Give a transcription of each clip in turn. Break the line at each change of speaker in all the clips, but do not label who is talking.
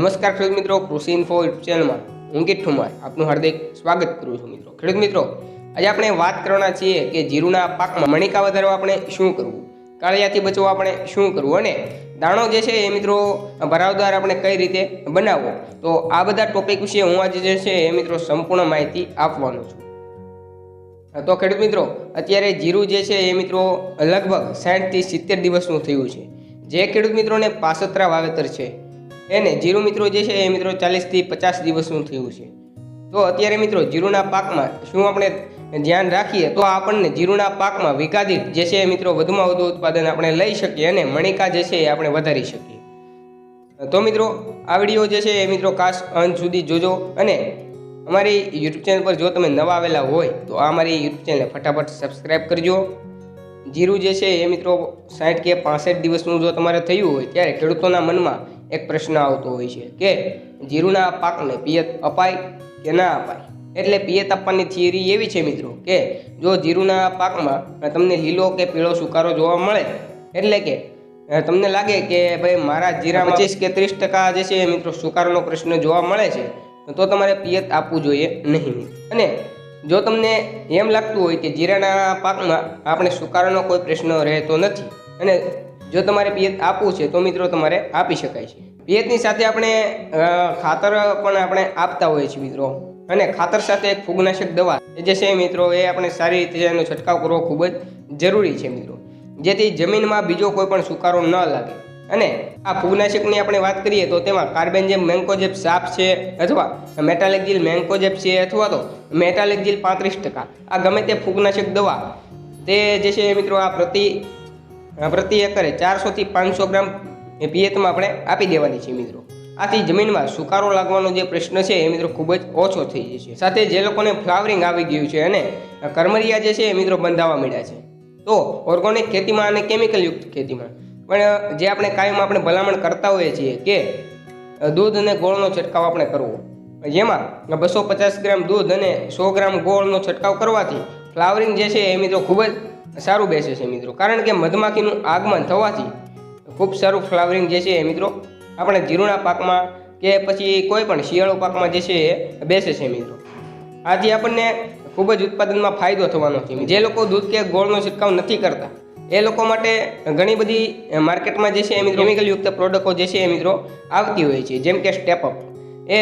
નમસ્કાર ખેડૂત મિત્રો, કૃષિ ઇન્ફો યુટ્યુબ ચેનલમાં હું ઠુમાર. આપનું હાર્દિક સ્વાગત કરું છું મિત્રો. ખેડૂત મિત્રો, આજે આપણે વાત કરવાના છીએ કે જીરુના પાકમાં મણિકા વધારવા આપણે શું કરવું? કાળિયાથી બચવા આપણે શું કરવું? અને દાણો જે છે એ મિત્રો, ભરાવદાર આપણે કઈ રીતે બનાવવો? તો આ બધા ટોપિક વિશે હું આજે જે છે એ મિત્રો સંપૂર્ણ માહિતી આપવાનો છું. તો ખેડૂત મિત્રો, અત્યારે જીરું જે છે એ મિત્રો લગભગ સાઠથી સિત્તેર દિવસનું થયું છે. જે ખેડૂત મિત્રોને પાસતરા વાવેતર છે એને જીરું મિત્રો જે છે એ મિત્રો ચાલીસથી પચાસ દિવસનું થયું છે. તો અત્યારે મિત્રો જીરુના પાકમાં શું આપણે ધ્યાન રાખીએ તો આપણને જીરુના પાકમાં વિકાદિત જે છે એ મિત્રો વધુમાં વધુ ઉત્પાદન આપણે લઈ શકીએ અને મણિકા જે છે એ આપણે વધારી શકીએ. તો મિત્રો આ વીડિયો જે છે એ મિત્રો ખાસ અંત સુધી જોજો અને અમારી યુટ્યુબ ચેનલ પર જો તમે નવા આવેલા હોય તો આ અમારી યુટ્યુબ ચેનલને ફટાફટ સબસ્ક્રાઈબ કરજો. જીરું જે છે એ મિત્રો સાઠ કે પાસઠ દિવસનું જો તમારે થયું હોય ત્યારે ખેડૂતોના મનમાં એક પ્રશ્ન આવતો હોય છે કે જીરુના પાકને પિયત અપાય કે ના અપાય? એટલે પિયત આપવાની થિયરી એવી છે મિત્રો કે જો જીરુના પાકમાં તમને લીલો કે પીળો સુકારો જોવા મળે, એટલે કે તમને લાગે કે ભાઈ મારા જીરા પચીસ કે ત્રીસ ટકા જે છે મિત્રો સુકારોનો પ્રશ્ન જોવા મળે છે, તો તમારે પિયત આપવું જોઈએ નહીં. અને જો તમને એમ લાગતું હોય કે જીરાના પાકમાં આપણે સુકારાનો કોઈ પ્રશ્ન રહેતો નથી અને જો તમારે પિયત આપવું છે તો મિત્રો તમારે આપી શકાય છે. પિયતની સાથે આપણે ખાતર પણ આપણે આપતા હોઈએ છીએ મિત્રો. અને ખાતર સાથે એક ફૂગનાશક દવા જે છે મિત્રો એ આપણે સારી રીતે એનો છંટકાવ કરવો ખૂબ જ જરૂરી છે મિત્રો. જેથી જમીનમાં બીજો કોઈ પણ સુકારો ન લાગે. અને આ ફૂગનાશકની આપણે વાત કરીએ તો તેમાં કાર્બેન્જેમ મેન્કોજેપ સાપ છે અથવા મેટાલેક્ઝિલ મેન્કોજેપ છે અથવા તો મેટાલેક્ઝિલ પાંત્રીસ ટકા. આ ગમે તે ફૂગનાશક દવા તે જે છે મિત્રો આ પ્રતિ પ્રતિ એકરે ચારસોથી પાંચસો ગ્રામ પિયતમાં આપણે આપી દેવાની છે મિત્રો. આથી જમીનમાં સુકારો લાગવાનો જે પ્રશ્ન છે એ મિત્રો ખૂબ જ ઓછો થઈ જશે સાથે જે લોકોને ફ્લાવરિંગ આવી ગયું છે અને કરમરિયા જે છે એ મિત્રો બંધાવા મળ્યા છે. તો ઓર્ગોનિક ખેતીમાં અને કેમિકલયુક્ત ખેતીમાં પણ જે આપણે કાયમ આપણે ભલામણ કરતા હોઈએ છીએ કે દૂધ અને ગોળનો છંટકાવ આપણે કરવો. જેમાં બસો પચાસ ગ્રામ દૂધ અને સો ગ્રામ ગોળનો છંટકાવ કરવાથી ફ્લાવરિંગ જે છે એ મિત્રો ખૂબ જ સારું બેસે છે મિત્રો. કારણ કે મધમાખીનું આગમન થવાથી ખૂબ સારું ફ્લાવરિંગ જે છે એ મિત્રો આપણે જીરુના પાકમાં કે પછી કોઈ પણ શિયાળો પાકમાં જે છે એ બેસે છે મિત્રો. આથી આપણને ખૂબ જ ઉત્પાદનમાં ફાયદો થવાનો છે. જે લોકો દૂધ કે ગોળનો છંટકાવ નથી કરતા એ લોકો માટે ઘણી બધી માર્કેટમાં જે છે એ મિત્રો કેમિકલયુક્ત પ્રોડક્ટો જે છે એ મિત્રો આવતી હોય છે. જેમ કે સ્ટેપઅપ એ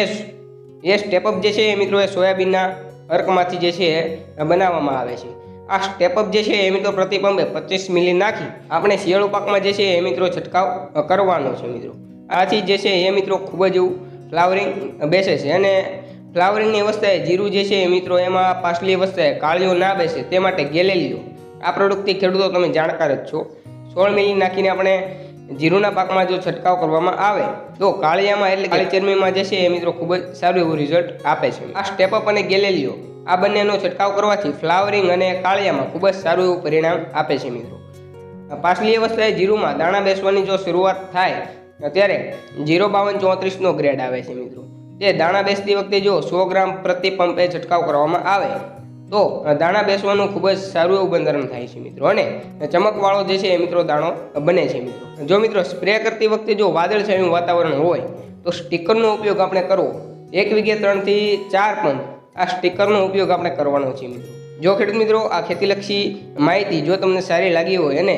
એ સ્ટેપઅપ જે છે એ મિત્રો એ સોયાબીનના અર્કમાંથી જે છે એ બનાવવામાં આવે છે. આ સ્ટેપઅપ જે છે એ મિત્રો પ્રતિ પચીસ મિલી નાખી આપણે શિયાળુ પાકમાં જે છે એ મિત્રો છંટકાવ કરવાનો છે મિત્રો. આથી જે છે એ મિત્રો ખૂબ જ ફ્લાવરિંગ બેસે છે અને ફ્લાવરિંગની અવસ્થાએ જીરું જે છે એ મિત્રો એમાં પાછલી અવસ્થાએ કાળીઓ ના બેસે, તે માટે ગેલેલિયો. આ પ્રોડક્ટથી ખેડૂતો તમે જાણકાર જ છો. સોળ મિલી નાખીને આપણે જીરુના પાકમાં જો છંટકાવ કરવામાં આવે, તો કાળિયામાં એટલે કાળી ચરમીમાં જે છે એ મિત્રો ખૂબ જ સારું એવું રિઝલ્ટ આપે છે. આ સ્ટેપઅપ અને ગેલેલિયો આ બંનેનો છંટકાવ કરવાથી ફ્લાવરિંગ અને કાળિયામાં ખૂબ જ સારું એવું પરિણામ આપે છે મિત્રો. પાછલી અવસ્થાએ જીરુમાં દાણા બેસવાની જો શરૂઆત થાય, ત્યારે જીરો બાવન ચોત્રીસનો ગ્રેડ આવે છે મિત્રો. તે દાણા બેસતી વખતે જો સો ગ્રામ પ્રતિ પંપે છંટકાવ કરવામાં આવે તો દાણા બેસવાનું ખૂબ જ સારું એવું બંધારણ થાય છે મિત્રો અને ચમકવાળો જે છે એ મિત્રો દાણો બને છે મિત્રો. જો મિત્રો સ્પ્રે કરતી વખતે જો વાદળછાયું વાતાવરણ હોય, તો સ્ટીકરનો ઉપયોગ આપણે કરવો. એક વીઘે ત્રણથી ચાર પંપ આ સ્ટીકરનો ઉપયોગ આપણે કરવાનો છે મિત્રો. જો ખેડૂત મિત્રો, આ ખેતીલક્ષી માહિતી જો તમને સારી લાગી હોય અને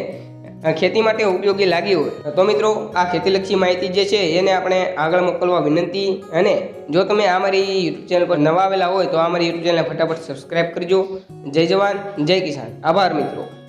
ખેતી માટે ઉપયોગી લાગી હોય. તો મિત્રો, આ ખેતીલક્ષી માહિતી જે છે, એને આપણે આગળ મોકલવા વિનંતી અને જો તમે આ મારી યુટ્યુબ ચેનલ પર નવા આવેલા હોય, તો આ મારી યુટ્યુબ ચેનલને ફટાફટ સબસ્ક્રાઈબ કરજો. જય જવાન, જય કિસાન. આભાર મિત્રો.